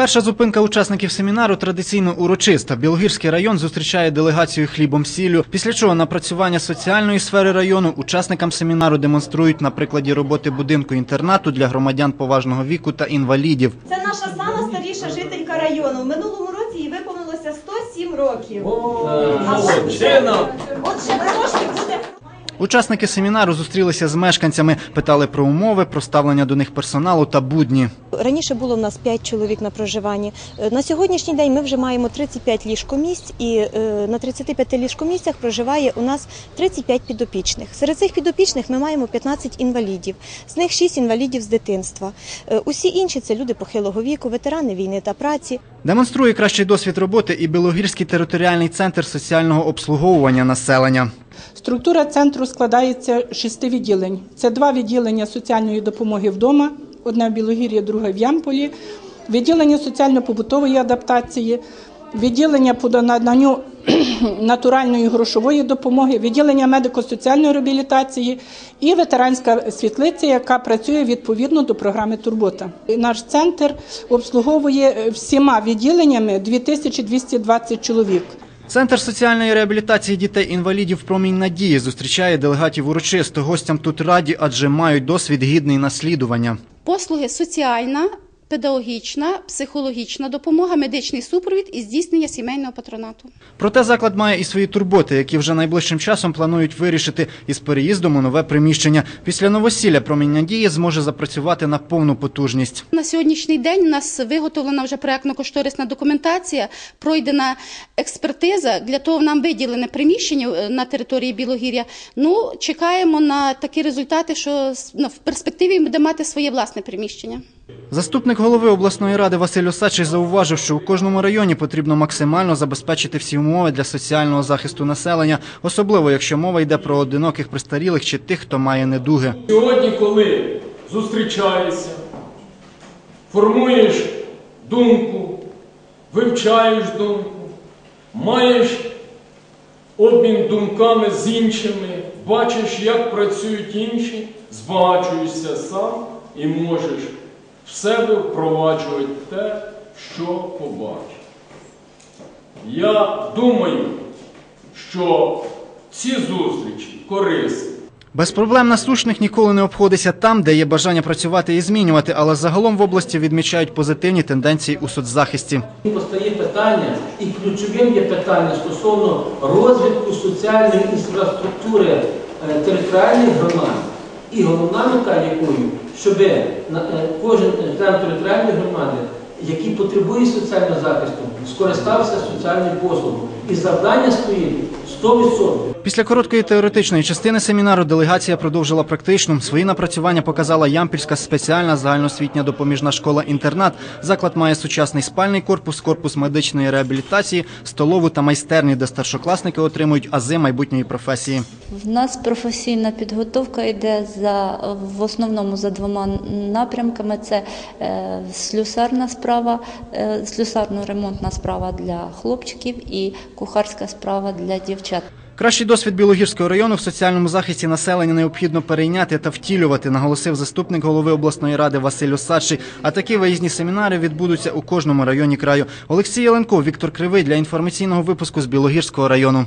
Перша зупинка учасників семінару традиційно урочиста. Білогірський район зустрічає делегацію хлібом сіллю. Після чого напрацювання соціальної сфери району учасникам семінару демонструють на прикладі роботи будинку інтернату для громадян поважного віку та інвалідів. Це наша сама старіша жителька району. В минулому році їй виповнилося 107 років. Молодчина! От ще трошки буде. Учасники семінару зустрілися з мешканцями, питали про умови, про ставлення до них персоналу та будні. Раніше було в нас 5 чоловік на проживанні. Е, На сьогоднішній день ми вже маємо 35 ліжкомісць, і е, на 35 ліжкомісцях проживає у нас 35 підопічних. Серед цих підопічних ми маємо 15 інвалідів, з них 6 інвалідів з дитинства. Е, Усі інші це люди похилого віку, ветерани війни та праці. Демонструє кращий досвід роботи і Білогірський територіальний центр соціального обслуговування населення. Структура центру складається з шести відділень. Це два відділення соціальної допомоги вдома, одне в Білогір'ї, друге в Ямполі, відділення соціально-побутової адаптації, відділення по натуральної грошової допомоги, відділення медико-соціальної реабілітації і ветеранська світлиця, яка працює відповідно до програми Турбота. Наш центр обслуговує всіма відділеннями 2220 чоловік. Центр соціальної реабілітації дітей-інвалідів «Промінь надії» зустрічає делегатів урочисто. Гостям тут раді, адже мають досвід гідний наслідування. Послуги соціальна, педагогічна, психологічна допомога, медичний супровід і здійснення сімейного патронату. Проте заклад має і свої турботи, які вже найближчим часом планують вирішити із переїздом у нове приміщення. Після новосілля «Промінь надії» зможе запрацювати на повну потужність. На сьогоднішній день у нас виготовлена вже проектно-кошторисна документація, пройдена експертиза. Для того нам виділене приміщення е, на території Білогір'я. Ну, чекаємо на такі результати, що ну, в перспективі буде мати своє власне приміщення. Заступник голови обласної ради Василь Осадчий зауважив, що у кожному районі потрібно максимально забезпечити всі умови для соціального захисту населення, особливо якщо мова йде про одиноких престарілих чи тих, хто має недуги. Сьогодні, коли зустрічаєшся, формуєш думку, вивчаєш думку, маєш обмін думками з іншими, бачиш, як працюють інші, збагачуєшся сам і можеш в себе впроваджувати те, що побачиш. Я думаю, що ці зустрічі корисні. Без проблем насущних ніколи не обходиться там, де є бажання працювати і змінювати, але загалом в області відмічають позитивні тенденції у соцзахисті. Постає питання, і ключовим є питання стосовно розвитку соціальної інфраструктури е, територіальних громад і головна мета якою, щоб на- е, кожен член територіальної громади, який потребує соціального захисту, скористався соціальною послугою. І завдання стоїть 100%. Після короткої теоретичної частини семінару делегація продовжила практичну. Свої напрацювання показала Ямпільська спеціальна загальноосвітня допоміжна школа-інтернат. Заклад має сучасний спальний корпус, корпус медичної реабілітації, столову та майстерні, де старшокласники отримують ази майбутньої професії. В нас професійна підготовка йде за в основному за двома напрямками: це е, слюсарна справа, е, слюсарно-ремонтна справа для хлопчиків і кухарська справа для дівчат. Кращий досвід Білогірського району в соціальному захисті населення необхідно перейняти та втілювати, наголосив заступник голови обласної ради Василь Осадший. А такі виїзні семінари відбудуться у кожному районі краю. Олексій Яленко, Віктор Кривий для інформаційного випуску з Білогірського району.